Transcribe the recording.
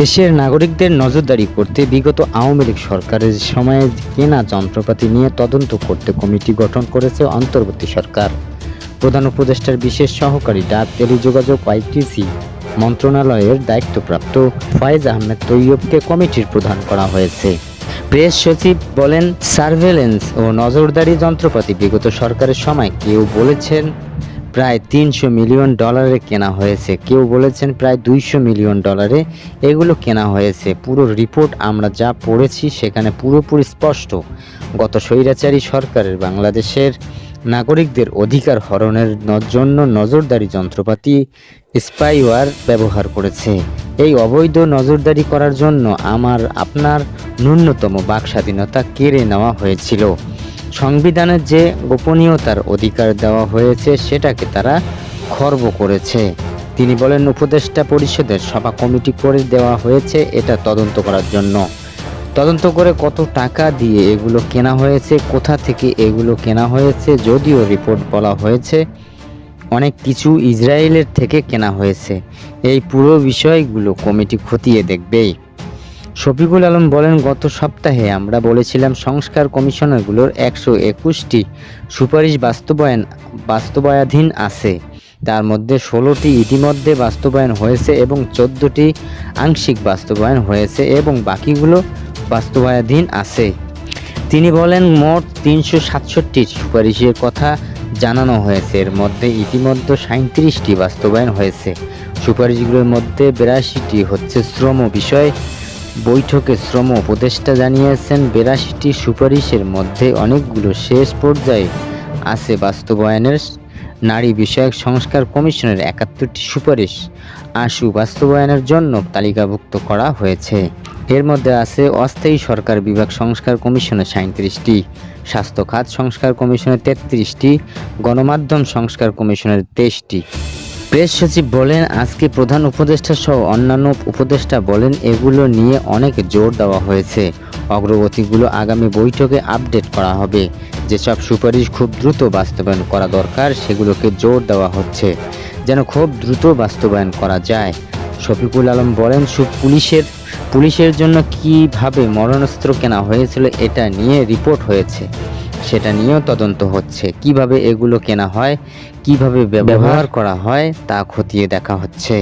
দেশের নাগরিকদের নজরদারি করতে বিগত আওয়ামী লীগ সরকারের সময়ে কেনা যন্ত্রপাতি নিয়ে তদন্ত করতে কমিটি গঠন করেছে অন্তর্বর্তী সরকার। প্রধান উপদেষ্টার বিশেষ সহকারী ডাক টেলিযোগাযোগ আইটিসি মন্ত্রণালয়ের দায়িত্বপ্রাপ্ত ফয়েজ আহমেদ তৈয়বকে কমিটির প্রধান করা হয়েছে। প্রেস সচিব বলেন, সার্ভেলেন্স ও নজরদারি যন্ত্রপাতি বিগত সরকারের সময় কেউ বলেছেন প্রায় তিনশো মিলিয়ন ডলারে কেনা হয়েছে। কেউ বলেছেন প্রায় দুইশো মিলিয়ন ডলারে এগুলো কেনা হয়েছে। পুরো রিপোর্ট আমরা যা পড়েছি সেখানে পুরোপুরি স্পষ্ট। গত স্বৈরাচারী সরকারের বাংলাদেশের নাগরিকদের অধিকার হরণের জন্য নজরদারি যন্ত্রপাতি স্পাইওয়ার ব্যবহার করেছে। এই অবৈধ নজরদারি করার জন্য আমার, আপনার ন্যূনতম বাক স্বাধীনতা কেড়ে নেওয়া হয়েছিল। সংবিধানের যে গোপনীয়তার অধিকার দেওয়া হয়েছে সেটাকে তারা খর্ব করেছে। তিনি বলেন, উপদেষ্টা পরিষদের সভা কমিটি করে দেওয়া হয়েছে, এটা তদন্ত করার জন্য। তদন্ত করে কত টাকা দিয়ে এগুলো কেনা হয়েছে, কোথা থেকে এগুলো কেনা হয়েছে, যদিও রিপোর্ট বলা হয়েছে, অনেক কিছু ইসরায়েলের থেকে কেনা হয়েছে। এই পুরো বিষয়গুলো কমিটি খতিয়ে দেখবেই। শফিকুল আলম বলেন, গত সপ্তাহে আমরা বলেছিলাম সংস্কার কমিশনারগুলোর একশো একুশটি সুপারিশ বাস্তবায়ন, বাস্তবায়াধীন আছে। তার মধ্যে ষোলোটি ইতিমধ্যে বাস্তবায়ন হয়েছে এবং চোদ্দোটি আংশিক বাস্তবায়ন হয়েছে এবং বাকিগুলো বাস্তবায়াধীন আছে। তিনি বলেন, মোট তিনশো সাতষট্টি সুপারিশের কথা জানানো হয়েছে। এর মধ্যে ইতিমধ্যে সাঁত্রিশটি বাস্তবায়ন হয়েছে। সুপারিশগুলোর মধ্যে বিরাশিটি হচ্ছে শ্রম বিষয় বৈঠকে শ্রম উপদেষ্টা জানিয়েছেন, বিরাশিটি সুপারিশের মধ্যে অনেকগুলো শেষ পর্যায়ে আছে বাস্তবায়নের। নারী বিষয়ক সংস্কার কমিশনের একাত্তরটি সুপারিশ আশু বাস্তবায়নের জন্য তালিকাভুক্ত করা হয়েছে। এর মধ্যে আছে অস্থায়ী সরকার বিভাগ সংস্কার কমিশনের সাঁত্রিশটি স্বাস্থ্য খাত সংস্কার কমিশনের তেত্রিশটি, গণমাধ্যম সংস্কার কমিশনের তেইশটি। প্রেস সচিব বলেন, আজকে প্রধান উপদেষ্টা সহ অন্যান্য উপদেষ্টা বলেন, এগুলো নিয়ে অনেক জোর দেওয়া হয়েছে। অগ্রগতিগুলো আগামী বৈঠকে আপডেট করা হবে। যেসব সুপারিশ খুব দ্রুত বাস্তবায়ন করা দরকার, সেগুলোকে জোর দেওয়া হচ্ছে। যেন খুব দ্রুত বাস্তবায়ন করা যায়। শফিকুল আলম বলেন, সু পুলিশের পুলিশের জন্য কীভাবে মরণাস্ত্র কেনা হয়েছিল, এটা নিয়ে রিপোর্ট হয়েছে। সেটা নিয়েও তদন্ত হচ্ছে। কীভাবে এগুলো কেনা হয় কীভাবে ব্যবহার করা হয় তা খতিয়ে দেখা হচ্ছে।